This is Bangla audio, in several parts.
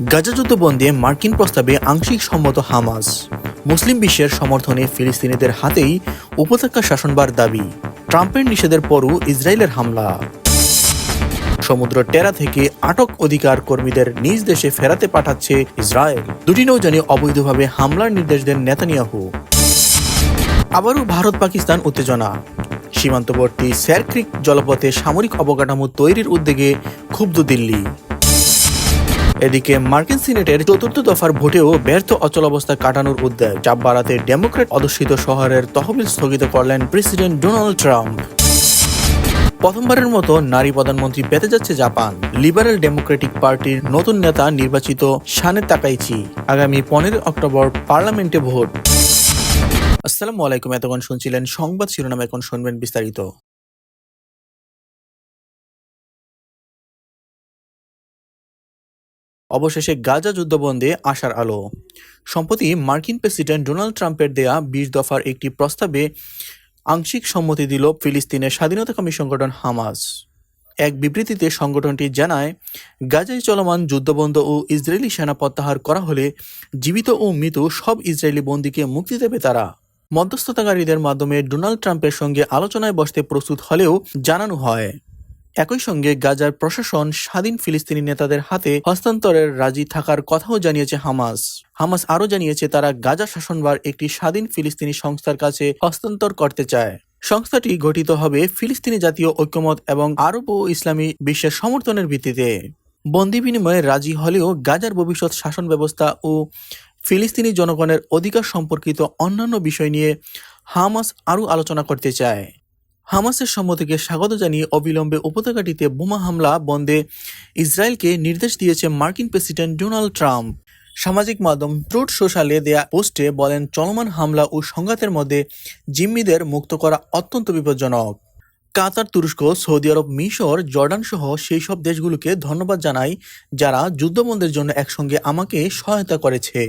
গাজা যুদ্ধবন্দে মার্কিন প্রস্তাবে আংশিক সম্মত হামাস। মুসলিম বিশ্বের সমর্থনে ফিলিস্তিনিদের হাতেই উপত্যকা শাসনবার দাবি। ট্রাম্পের নিষেধের পরও ইসরায়েলের হামলা। সমুদ্র টেরা থেকে আটক অধিকার কর্মীদের নিজ দেশে ফেরাতে পাঠাচ্ছে ইসরায়েল। দুটি নৌজানে অবৈধভাবে হামলার নির্দেশ দেন নেতানিয়াহু। আবারও ভারত পাকিস্তান উত্তেজনা। সীমান্তবর্তী স্যারক্রিক জলপথে সামরিক অবকাঠামো তৈরির উদ্যোগে ক্ষুব্ধ দিল্লি। এদিকে মার্কিন সিনেটের চতুর্থ দফার ভোটেও ব্যর্থ অচলাবস্থা কাটানোর উদ্যোগ চাপ বাড়াতে ডেমোক্রেট অধ্যুষিত শহরের তহবিল স্থগিত করলেন প্রেসিডেন্ট ডোনাল্ড ট্রাম্প। প্রথমবারের মতো নারী প্রধানমন্ত্রী পেতে যাচ্ছে জাপান। লিবারেল ডেমোক্রেটিক পার্টির নতুন নেতা নির্বাচিত শানে তাকাইচি। আগামী পনেরো অক্টোবর পার্লামেন্টে ভোট। আসসালামু আলাইকুম, এতক্ষণ শুনছিলেন সংবাদ শিরোনাম, এখন শুনবেন বিস্তারিত। অবশেষে গাজা যুদ্ধবন্দে আশার আলো। সম্প্রতি মার্কিন প্রেসিডেন্ট ডোনাল্ড ট্রাম্পের দেয়া বিশ দফার একটি প্রস্তাবে আংশিক সম্মতি দিল ফিলিস্তিনের স্বাধীনতাকামী সংগঠন হামাস। এক বিবৃতিতে সংগঠনটি জানায়, গাজায় চলমান যুদ্ধবন্ধ ও ইসরায়েলি সেনা প্রত্যাহার করা হলে জীবিত ও মৃত সব ইসরায়েলি বন্দীকে মুক্তি দেবে তারা। মধ্যস্থতাকারীদের মাধ্যমে ডোনাল্ড ট্রাম্পের সঙ্গে আলোচনায় বসতে প্রস্তুত হলেও জানানো হয় একই সঙ্গে গাজার প্রশাসন স্বাধীন ফিলিস্তিনি নেতাদের হাতে হস্তান্তরের রাজি থাকার কথাও জানিয়েছে হামাস। হামাস আরও জানিয়েছে তারা গাজা শাসনবার একটি স্বাধীন ফিলিস্তিনি সংস্থার কাছে হস্তান্তর করতে চায়। সংস্থাটি গঠিত হবে ফিলিস্তিনি জাতীয় ঐক্যমত এবং আরব ও ইসলামী বিশ্বের সমর্থনের ভিত্তিতে। বন্দি বিনিময়ে রাজি হলেও গাজার ভবিষ্যৎ শাসন ব্যবস্থা ও ফিলিস্তিনি জনগণের অধিকার সম্পর্কিত অন্যান্য বিষয় নিয়ে হামাস আরও আলোচনা করতে চায়। হামাসের সম্মতিকে স্বাগত জানিয়ে অবিলম্বে উপত্যকাটিতে বোমা হামলা বন্ধে ইসরায়েলকে নির্দেশ দিয়েছে মার্কিন প্রেসিডেন্ট ডোনাল্ড ট্রাম্প। সামাজিক মাধ্যম ট্রুথ সোশ্যালে দেয়া পোস্টে বলেন, চলমান হামলা ও সংঘাতের মধ্যে জিম্মিদের মুক্ত করা অত্যন্ত বিপজ্জনক। কাতার, তুরস্ক, সৌদি আরব, মিশর, জর্ডান সহ সেই সব দেশগুলোকে ধন্যবাদ জানাই যারা যুদ্ধবন্ধের জন্য একসঙ্গে আমাকে সহায়তা করেছে।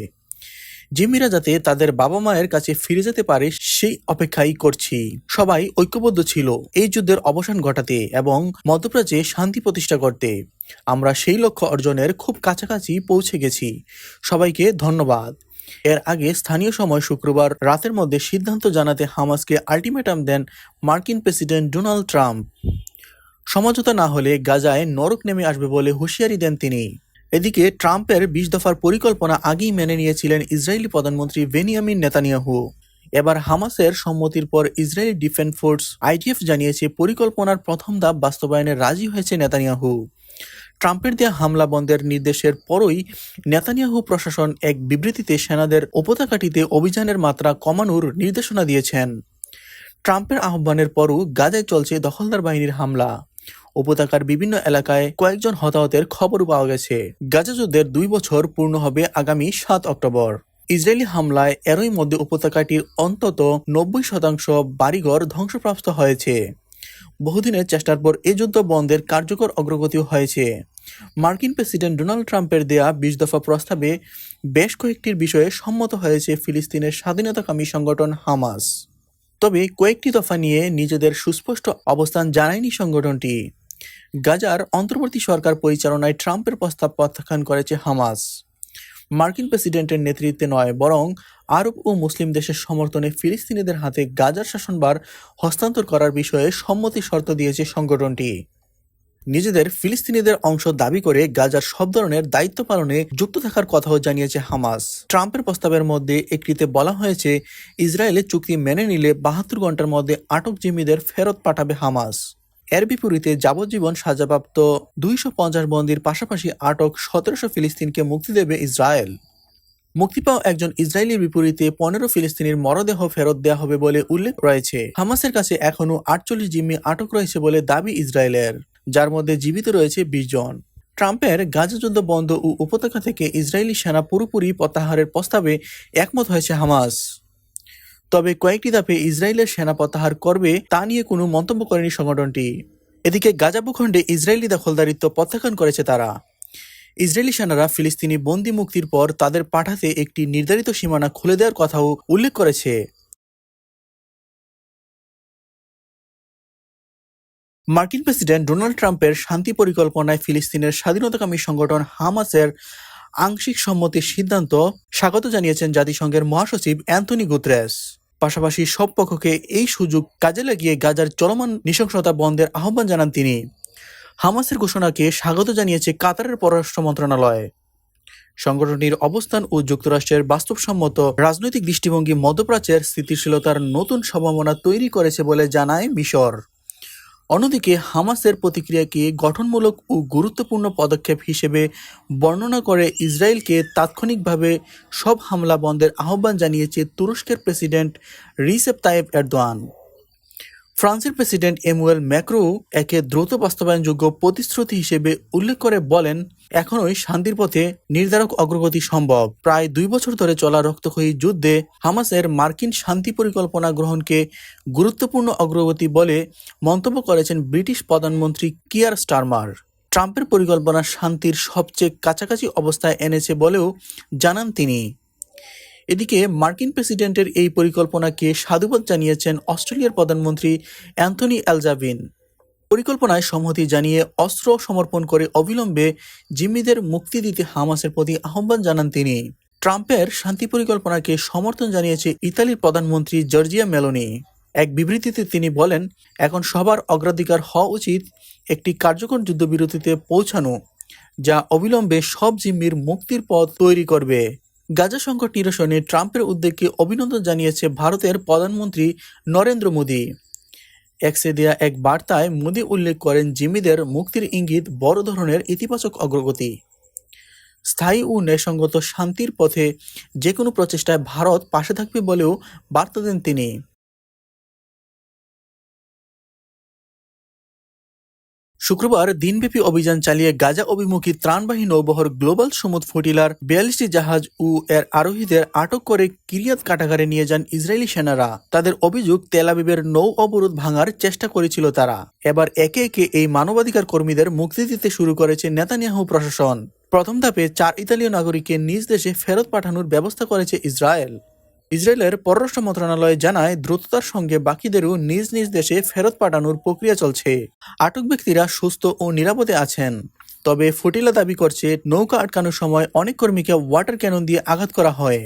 জিম্মিরা যাতে তাদের বাবা মায়ের কাছে ফিরে যেতে পারে, সেই অপেক্ষাই করছি। সবাই ঐক্যবদ্ধ ছিল এই যুদ্ধের অবসান ঘটাতে এবং মধ্যপ্রাচ্যে শান্তি প্রতিষ্ঠা করতে। আমরা সেই লক্ষ্য অর্জনের খুব কাছাকাছি পৌঁছে গেছি। সবাইকে ধন্যবাদ। এর আগে স্থানীয় সময় শুক্রবার রাতের মধ্যে সিদ্ধান্ত জানাতে হামাসকে আল্টিমেটাম দেন মার্কিন প্রেসিডেন্ট ডোনাল্ড ট্রাম্প। সমঝোতা না হলে গাজায় নরক নেমে আসবে বলে হুঁশিয়ারি দেন তিনি। এদিকে ট্রাম্পের বিশ দফার পরিকল্পনা আগেই মেনে নিয়েছিলেন ইসরায়েলি প্রধানমন্ত্রী বেনিয়ামিন নেতানিয়াহু। এবার হামাসের সম্মতির পর ইসরায়েলি ডিফেন্স ফোর্স আইডিএফ জানিয়েছে পরিকল্পনার প্রথম ধাপ বাস্তবায়নে রাজি হয়েছে নেতানিয়াহু। ট্রাম্পের দেয়া হামলা বন্ধের নির্দেশের পরই নেতানিয়াহু প্রশাসন এক বিবৃতিতে সেনাদের উপত্যকাটিতে অভিযানের মাত্রা কমানোর নির্দেশনা দিয়েছেন। ট্রাম্পের আহ্বানের পরও গাজায় চলছে দখলদার বাহিনীর হামলা। উপত্যকার বিভিন্ন এলাকায় কয়েকজন হতাহতের খবর পাওয়া গেছে। গাজা যুদ্ধের দুই বছর পূর্ণ হবে আগামী সাত অক্টোবর। ইসরায়েলি হামলায় এরই মধ্যে উপত্যকাটির অন্তত নব্বই শতাংশ বাড়িঘর ধ্বংসপ্রাপ্ত হয়েছে। বহুদিনের চেষ্টার পর এই যুদ্ধ বন্ধের কার্যকর অগ্রগতিও হয়েছে। মার্কিন প্রেসিডেন্ট ডোনাল্ড ট্রাম্পের দেয়া বিশ দফা প্রস্তাবে বেশ কয়েকটির বিষয়ে সম্মত হয়েছে ফিলিস্তিনের স্বাধীনতাকামী সংগঠন হামাস। তবে কয়েকটি দফা নিয়ে নিজেদের সুস্পষ্ট অবস্থান জানায়নি সংগঠনটি। গাজার অন্তর্বর্তী সরকার পরিচালনায় ট্রাম্পের প্রস্তাব প্রত্যাখ্যান করেছে হামাস। মার্কিন প্রেসিডেন্টের নেতৃত্বে নয়, বরং আরব ও মুসলিম দেশের সমর্থনে ফিলিস্তিনিদের হাতে গাজার শাসনভার হস্তান্তর করার বিষয়ে সম্মতি শর্ত দিয়েছে সংগঠনটি। নিজেদের ফিলিস্তিনিদের অংশ দাবি করে গাজার সব ধরনের দায়িত্ব পালনে যুক্ত থাকার কথাও জানিয়েছে হামাস। ট্রাম্পের প্রস্তাবের মধ্যে একটিতে বলা হয়েছে ইসরায়েলের চুক্তি মেনে নিলে বাহাত্তর ঘণ্টার মধ্যে আটক জিম্মিদের ফেরত পাঠাবে হামাস। এর বিপরীতে যাবজ্জীবন সাজাপ্রাপ্ত দুইশো পঞ্চাশ বন্দির পাশাপাশি আটক সতেরোশো ফিলিস্তিনকে মুক্তি দেবে ইসরায়েল। মুক্তি পাওয়া একজন ইসরায়েলির বিপরীতে পনেরো ফিলিস্তিনির মরদেহ ফেরত দেওয়া হবে বলে উল্লেখ রয়েছে। হামাসের কাছে এখনও আটচল্লিশ জিম্মি আটক রয়েছে বলে দাবি ইসরায়েলের, যার মধ্যে জীবিত রয়েছে বিশ জন। ট্রাম্পের গাজা যুদ্ধ বন্ধ ও উপত্যকা থেকে ইসরায়েলি সেনা পুরোপুরি প্রত্যাহারের প্রস্তাবে একমত হয়েছে হামাস। তবে কয়েকটি ধাপে ইসরায়েলের সেনা প্রত্যাহার করবে তা নিয়ে কোনো মন্তব্য করেনি সংগঠনটি। এদিকে গাজা ভূখণ্ডে ইসরায়েলি দখলদারিত্ব প্রত্যাখ্যান করেছে তারা। ইসরায়েলি সেনারা ফিলিস্তিনি বন্দি মুক্তির পর তাদের পাঠাতে একটি নির্ধারিত সীমানা খুলে দেওয়ার কথাও উল্লেখ করেছে। মার্কিন প্রেসিডেন্ট ডোনাল্ড ট্রাম্পের শান্তি পরিকল্পনায় ফিলিস্তিনের স্বাধীনতাকামী সংগঠন হামাসের আংশিক সম্মতির সিদ্ধান্ত স্বাগত জানিয়েছেন জাতিসংঘের মহাসচিব অ্যান্থনি গুতরেস। পাশাপাশি সব পক্ষকে এই সুযোগ কাজে লাগিয়ে গাজার চলমান নৃশংসতা বন্ধের আহ্বান জানান তিনি। হামাসের ঘোষণাকে স্বাগত জানিয়েছে কাতারের পররাষ্ট্র মন্ত্রণালয়। সংগঠনটির অবস্থান ও যুক্তরাষ্ট্রের বাস্তবসম্মত রাজনৈতিক দৃষ্টিভঙ্গি মধ্যপ্রাচ্যের স্থিতিশীলতার নতুন সম্ভাবনা তৈরি করেছে বলে জানায় মিশর। অন্যদিকে হামাসের প্রতিক্রিয়াকে গঠনমূলক ও গুরুত্বপূর্ণ পদক্ষেপ হিসেবে বর্ণনা করে ইসরায়েলকে তাৎক্ষণিকভাবে সব হামলা বন্ধের আহ্বান জানিয়েছে তুরস্কের প্রেসিডেন্ট রিসেপ তায়েব এরদোয়ান। ফ্রান্সের প্রেসিডেন্ট এমুয়েল ম্যাক্রো একে দ্রুত বাস্তবায়নযোগ্য প্রতিশ্রুতি হিসেবে উল্লেখ করে বলেন, এখনই শান্তির পথে নির্ধারক অগ্রগতি সম্ভব। প্রায় দুই বছর ধরে চলা রক্তক্ষয়ী যুদ্ধে হামাসের মার্কিন শান্তি পরিকল্পনা গ্রহণকে গুরুত্বপূর্ণ অগ্রগতি বলে মন্তব্য করেছেন ব্রিটিশ প্রধানমন্ত্রী কিয়ার স্টারমার। ট্রাম্পের পরিকল্পনা শান্তির সবচেয়ে কাছাকাছি অবস্থায় এনেছে বলেও জানান তিনি। এদিকে মার্কিন প্রেসিডেন্টের এই পরিকল্পনাকে সাধুবাদ জানিয়েছেন অস্ট্রেলিয়ার প্রধানমন্ত্রী অ্যান্থনি অ্যালজাভিন পরিকল্পনায় সম্মতি জানিয়ে অস্ত্র সমর্পণ করে অবিলম্বে জিম্মিদের মুক্তি দিতে হামাসের প্রতি আহ্বান জানান তিনি। ট্রাম্পের শান্তি পরিকল্পনাকে সমর্থন জানিয়েছে ইতালির প্রধানমন্ত্রী জর্জিয়া মেলোনি। এক বিবৃতিতে তিনি বলেন, এখন সবার অগ্রাধিকার হওয়া উচিত একটি কার্যকর যুদ্ধবিরতিতে পৌঁছানো, যা অবিলম্বে সব জিম্মির মুক্তির পথ তৈরি করবে। গাজা সংকট নিরসনে ট্রাম্পের উদ্যোগকে অভিনন্দন জানিয়েছে ভারতের প্রধানমন্ত্রী নরেন্দ্র মোদী। এক্সে দেয়া এক বার্তায় মোদী উল্লেখ করেন জিম্মিদের মুক্তির ইঙ্গিত বড় ধরনের ইতিবাচক অগ্রগতি। স্থায়ী ও ন্যায়সঙ্গত শান্তির পথে যে কোনো প্রচেষ্টায় ভারত পাশে থাকবে বলেও বার্তা দেন তিনি। শুক্রবার দিনব্যাপী অভিযান চালিয়ে গাজা অভিমুখী ত্রাণবাহী নৌবহর গ্লোবাল সমুদ ফটিলার বিয়াল্লিশটি জাহাজ ও এর আরোহীদের আটক করে কিরিয়াত কাটাগারে নিয়ে যান ইসরায়েলি সেনারা। তাদের অভিযোগ তেলাবিবের নৌ অবরোধ ভাঙার চেষ্টা করেছিল তারা। এবার একে একে এই মানবাধিকার কর্মীদের মুক্তি দিতে শুরু করেছে নেতানিয়াহু প্রশাসন। প্রথম ধাপে চার ইতালীয় নাগরিককে নিজ দেশে ফেরত পাঠানোর ব্যবস্থা করেছে ইসরায়েল। ইসরায়েলের পররাষ্ট্র মন্ত্রণালয় জানায়, দ্রুততার সঙ্গে বাকিদেরও নিজ নিজ দেশে ফেরত পাঠানোর প্রক্রিয়া চলছে। আটক ব্যক্তিরা সুস্থ ও নিরাপদে আছেন। তবে ফটিলা দাবি করছে, নৌকা আটকানোর সময় অনেক কর্মীকে ওয়াটার ক্যানন দিয়ে আঘাত করা হয়।